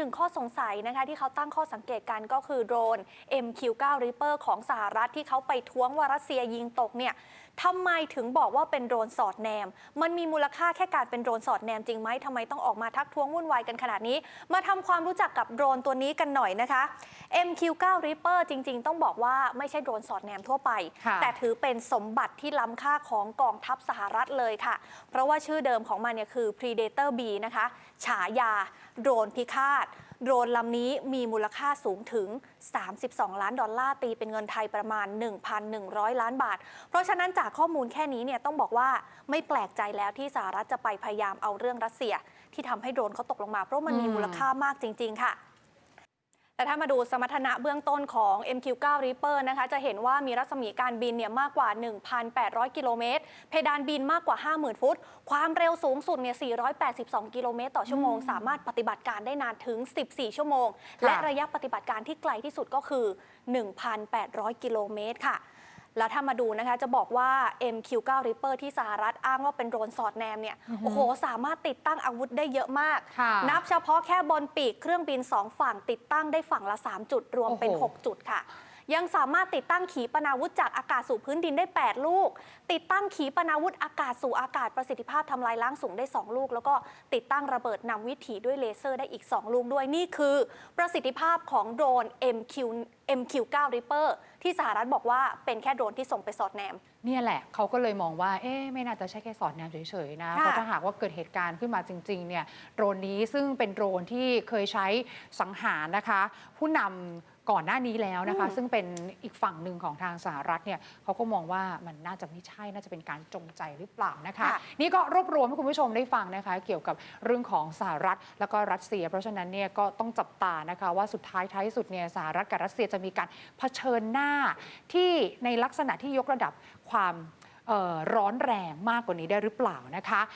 หนึ่งข้อสงสัยนะคะที่เขาตั้งข้อสังเกตกันก็คือโดรน MQ9 Reaper ของสหรัฐที่เขาไปท้วงว่ารัสเซียยิงตกเนี่ย ทำไมถึงบอกว่าเป็นโดรนสอดแนม มันมีมูลค่าแค่การเป็นโดรนสอดแนมจริงไหมทำไมต้องออกมาทักท้วงวุ่นวายกันขนาดนี้ มาทำความรู้จักกับโดรนตัวนี้กันหน่อยนะคะ MQ9 Reaper จริง ๆ ต้องบอกว่าไม่ใช่โดรนสอดแนมทั่วไปค่ะแต่ถือเป็นสมบัติที่ล้ำค่าของกองทัพสหรัฐเลยค่ะ เพราะว่าชื่อเดิมของมันเนี่ยคือ Predator B นะคะ ฉายาโดรนพิฆาต โดรนลำนี้มีมูลค่าสูงถึง 32 ล้านดอลลาร์ตีเป็นเงินไทยประมาณ 1,100 ล้านบาท เพราะฉะนั้นจากข้อมูลแค่นี้เนี่ยต้องบอกว่าไม่แปลกใจแล้วที่สหรัฐจะไปพยายามเอาเรื่องรัสเซีย ที่ทำให้โดรนเขาตกลงมาเพราะมันมีมูลค่ามากจริง ๆ ค่ะ แต่ถ้ามาดูสมรรถนะเบื้องต้นของ MQ9 Reaper นะคะ จะเห็นว่ามีรัศมีการบินเนี่ยมากกว่า 1,800 กิโลเมตร เพดานบินมากกว่า 50,000 ฟุต ความเร็วสูงสุดเนี่ย 482 กิโลเมตรต่อชั่วโมง สามารถปฏิบัติการได้นานถึง 14 ชั่วโมงค่ะและระยะปฏิบัติการที่ไกลที่สุดก็คือ 1,800 กิโลเมตรค่ะ แล้วถ้ามาดูนะคะจะบอกว่า MQ9 Reaper ที่สหรัฐอ้างว่าเป็นโดรนสอดแนมเนี่ยโอ้โห สามารถติดตั้งอาวุธได้เยอะมากค่ะนับเฉพาะแค่บนปีกเครื่องบิน 2 ฝั่งติดตั้งได้ฝั่งละ 3 จุดรวมเป็นโอ้โห6จุดค่ะ ยังสามารถติดตั้งขีปนาวุธจากอากาศสู่พื้นดินได้ 8 ลูก ติดตั้งขีปนาวุธอากาศสู่อากาศประสิทธิภาพทำลายล้างสูงได้ 2 ลูก แล้วก็ติดตั้งระเบิดนำวิถีด้วยเลเซอร์ได้อีก 2 ลูกด้วยนี่คือ ประสิทธิภาพของโดรน MQ MQ9 Reaper ที่สหรัฐบอกว่าเป็นแค่โดรนที่ส่งไปสอดแนมเนี่ยแหละเขาก็เลยมองว่าเอ๊ะไม่น่าจะใช่แค่สอดแนมเฉยๆนะค่ะเพราะถ้าหากว่าเกิดเหตุการณ์ขึ้นมาจริงๆเนี่ยโดรนนี้ซึ่งเป็นโดรนที่เคยใช้สังหารนะคะ ผู้นำ ก่อนหน้านี้แล้วนะคะอืมซึ่งเป็นอีกฝั่งหนึ่งของทางสหรัฐเนี่ยเขาก็มองว่ามันน่าจะไม่ใช่น่าจะเป็นการจงใจหรือเปล่านะคะค่ะนี่ก็รวบรวมให้คุณผู้ชมได้ฟังนะคะ เกี่ยวกับเรื่องของสหรัฐแล้วก็รัสเซีย เพราะฉะนั้นเนี่ยก็ต้องจับตานะคะว่าสุดท้ายท้ายสุดเนี่ยสหรัฐกับรัสเซียจะมีการเผชิญหน้าที่ในลักษณะที่ยกระดับความเอ่อร้อนแรงมากกว่านี้ได้หรือเปล่านะคะ